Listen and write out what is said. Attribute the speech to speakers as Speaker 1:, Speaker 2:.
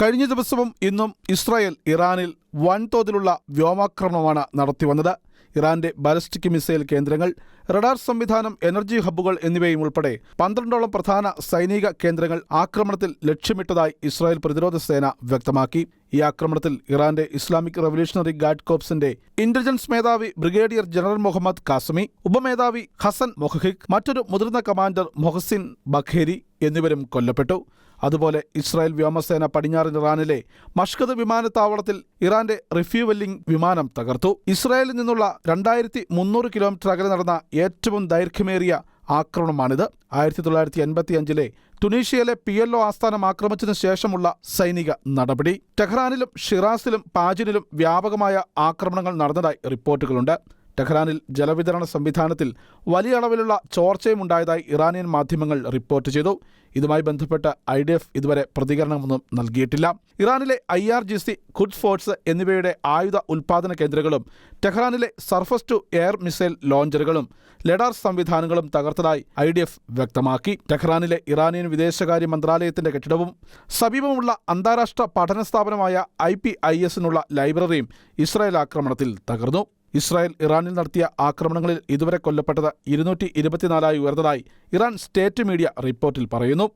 Speaker 1: കഴിഞ്ഞ ദിവസവും ഇന്നും ഇസ്രായേൽ ഇറാനിൽ വൻതോതിലുള്ള വ്യോമാക്രമണമാണ് നടത്തിവന്നത്. ഇറാന്റെ ബാലിസ്റ്റിക് മിസൈൽ കേന്ദ്രങ്ങൾ റഡാർ സംവിധാനം എനർജി ഹബ്ബുകൾ എന്നിവയും ഉൾപ്പെടെ പന്ത്രണ്ടോളം പ്രധാന സൈനിക കേന്ദ്രങ്ങൾ ആക്രമണത്തിൽ ലക്ഷ്യമിട്ടതായി ഇസ്രായേൽ പ്രതിരോധ സേന വ്യക്തമാക്കി. ഈ ആക്രമണത്തിൽ ഇറാന്റെ ഇസ്ലാമിക് റവല്യൂഷണറി ഗാർഡ് കോപ്സിന്റെ ഇന്റലിജൻസ് മേധാവി ബ്രിഗേഡിയർ ജനറൽ മുഹമ്മദ് കാസമി ഉപമേധാവി ഹസൻ മൊഹഹിക് മറ്റൊരു മുതിർന്ന കമാൻഡർ മൊഹസിൻ ബഖേരി എന്നിവരും കൊല്ലപ്പെട്ടു. അതുപോലെ ഇസ്രായേൽ വ്യോമസേന പടിഞ്ഞാറൻ ഇറാനിലെ മഷ്കദ് വിമാനത്താവളത്തിൽ ഇറാന്റെ റിഫ്യൂവെല്ലിംഗ് വിമാനം തകർത്തു. ഇസ്രായേലിൽ നിന്നുള്ള രണ്ടായിരത്തി മുന്നൂറ് കിലോമീറ്റർ അകലെ നടന്ന ഏറ്റവും ദൈർഘ്യമേറിയ ആക്രമണമാണിത്. ആയിരത്തി തൊള്ളായിരത്തി എൺപത്തി അഞ്ചിലെ തുനീഷ്യയിലെ പി എൽ ഒ ആസ്ഥാനം ആക്രമിച്ചതിനു ശേഷമുള്ള സൈനിക നടപടി. ടെഹ്റാനിലും ഷിറാസിലും പാജിനിലും വ്യാപകമായ ആക്രമണങ്ങൾ നടന്നതായി റിപ്പോർട്ടുകളുണ്ട്. ടെഹ്റാനിൽ ജലവിതരണ സംവിധാനത്തിൽ വലിയ അളവിലുള്ള ചോർച്ചയും ഉണ്ടായതായി ഇറാനിയൻ മാധ്യമങ്ങൾ റിപ്പോർട്ട് ചെയ്തു. ഇതുമായി ബന്ധപ്പെട്ട് ഐ ഡി എഫ് ഇതുവരെ പ്രതികരണമൊന്നും നൽകിയിട്ടില്ല. ഇറാനിലെ I R G C Quds force എന്നിവയുടെ ആയുധ ഉൽപാദന കേന്ദ്രങ്ങളും ടെഹ്റാനിലെ സർഫസ് ടു എയർ മിസൈൽ ലോഞ്ചറുകളും ലഡാർ സംവിധാനങ്ങളും തകർത്തതായി ഐ ഡി എഫ് വ്യക്തമാക്കി. ടെഹ്റാനിലെ ഇറാനിയൻ വിദേശകാര്യ മന്ത്രാലയത്തിന്റെ കെട്ടിടവും സമീപമുള്ള അന്താരാഷ്ട്ര പഠന സ്ഥാപനമായ ഐ പി ഐ എസിനുള്ള ലൈബ്രറിയും ഇസ്രായേൽ ആക്രമണത്തിൽ തകർന്നു. ഇസ്രായേൽ ഇറാനിൽ നടത്തിയ ആക്രമണങ്ങളിൽ ഇതുവരെ കൊല്ലപ്പെട്ടത് ഇരുന്നൂറ്റി ഇരുപത്തിനാലായി ഉയർന്നതായി ഇറാൻ സ്റ്റേറ്റ് മീഡിയ റിപ്പോർട്ടിൽ പറയുന്നു.